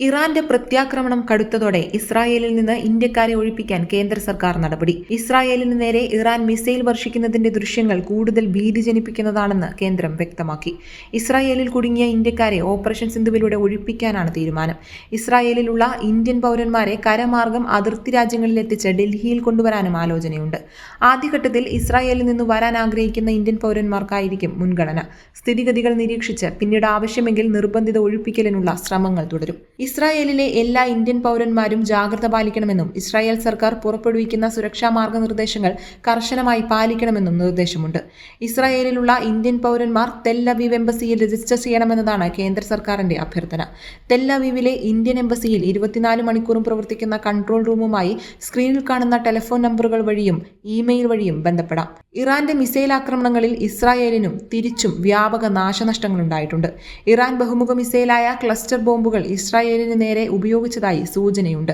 ഇറാന്റെ പ്രത്യാക്രമണം കടുത്തതോടെ ഇസ്രായേലിൽ നിന്ന് ഇന്ത്യക്കാരെ ഒഴിപ്പിക്കാൻ കേന്ദ്ര സർക്കാർ നടപടി. ഇസ്രായേലിന് നേരെ ഇറാൻ മിസൈൽ വർഷിക്കുന്നതിന്റെ ദൃശ്യങ്ങൾ കൂടുതൽ ഭീതി ജനിപ്പിക്കുന്നതാണെന്ന് കേന്ദ്രം വ്യക്തമാക്കി. ഇസ്രായേലിൽ കുടുങ്ങിയ ഇന്ത്യക്കാരെ ഓപ്പറേഷൻ സിന്ധുവിലൂടെ ഒഴിപ്പിക്കാനാണ് തീരുമാനം. ഇസ്രായേലിലുള്ള ഇന്ത്യൻ പൗരന്മാരെ കരമാർഗം അതിർത്തി രാജ്യങ്ങളിൽ എത്തിച്ച് ഡൽഹിയിൽ കൊണ്ടുവരാനും ആലോചനയുണ്ട്. ആദ്യഘട്ടത്തിൽ ഇസ്രായേലിൽ നിന്ന് വരാൻ ആഗ്രഹിക്കുന്ന ഇന്ത്യൻ പൗരന്മാർക്കായിരിക്കും മുൻഗണന. സ്ഥിതിഗതികൾ നിരീക്ഷിച്ച് പിന്നീട് ആവശ്യമെങ്കിൽ നിർബന്ധിത ഒഴിപ്പിക്കലിനുള്ള ശ്രമങ്ങൾ തുടരും. ഇസ്രായേലിലെ എല്ലാ ഇന്ത്യൻ പൗരന്മാരും ജാഗ്രത പാലിക്കണമെന്നും ഇസ്രായേൽ സർക്കാർ പുറപ്പെടുവിക്കുന്ന സുരക്ഷാ മാർഗനിർദ്ദേശങ്ങൾ കർശനമായി പാലിക്കണമെന്നും നിർദ്ദേശമുണ്ട്. ഇസ്രായേലിലുള്ള ഇന്ത്യൻ പൗരന്മാർ തെല്ലവീവ് എംബസിയിൽ രജിസ്റ്റർ ചെയ്യണമെന്നതാണ് കേന്ദ്ര സർക്കാരിന്റെ അഭ്യർത്ഥന. തെല്ലവീവിലെ ഇന്ത്യൻ എംബസിയിൽ ഇരുപത്തിനാല് മണിക്കൂറും പ്രവർത്തിക്കുന്ന കൺട്രോൾ റൂമുമായി സ്ക്രീനിൽ കാണുന്ന ടെലിഫോൺ നമ്പറുകൾ വഴിയും ഇമെയിൽ വഴിയും ബന്ധപ്പെടാം. ഇറാന്റെ മിസൈൽ ആക്രമണങ്ങളിൽ ഇസ്രായേലിനും തിരിച്ചും വ്യാപക നാശനഷ്ടങ്ങൾ ഉണ്ടായിട്ടുണ്ട് ഇറാൻ ബഹുമുഖ മിസൈലായ ക്ലസ്റ്റർ ബോംബുകൾ ഇസ്രായേലിന് നേരെ ഉപയോഗിച്ചതായി സൂചനയുണ്ട്.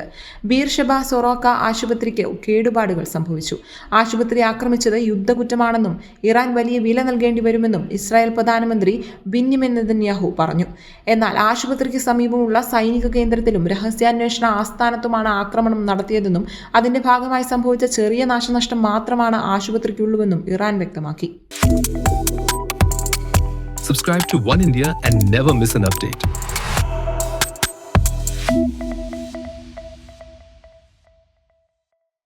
ബീർഷബ സൊറോക്ക ആശുപത്രിക്ക് കേടുപാടുകൾ സംഭവിച്ചു. ആശുപത്രി ആക്രമിച്ചത് യുദ്ധകുറ്റമാണെന്നും ഇറാൻ വലിയ വില നൽകേണ്ടി വരുമെന്നും ഇസ്രായേൽ പ്രധാനമന്ത്രി ബിന്യമിൻ നെതന്യാഹു പറഞ്ഞു. എന്നാൽ ആശുപത്രിക്ക് സമീപമുള്ള സൈനിക കേന്ദ്രത്തിലും രഹസ്യാന്വേഷണ ആസ്ഥാനത്തുമാണ് ആക്രമണം നടത്തിയതെന്നും അതിന്റെ ഭാഗമായി സംഭവിച്ച ചെറിയ നാശനഷ്ടം മാത്രമാണ് ആശുപത്രിക്കുള്ളൂവെന്നും ഇറാൻ വ്യക്തമാക്കി. Subscribe to One India and never miss an update.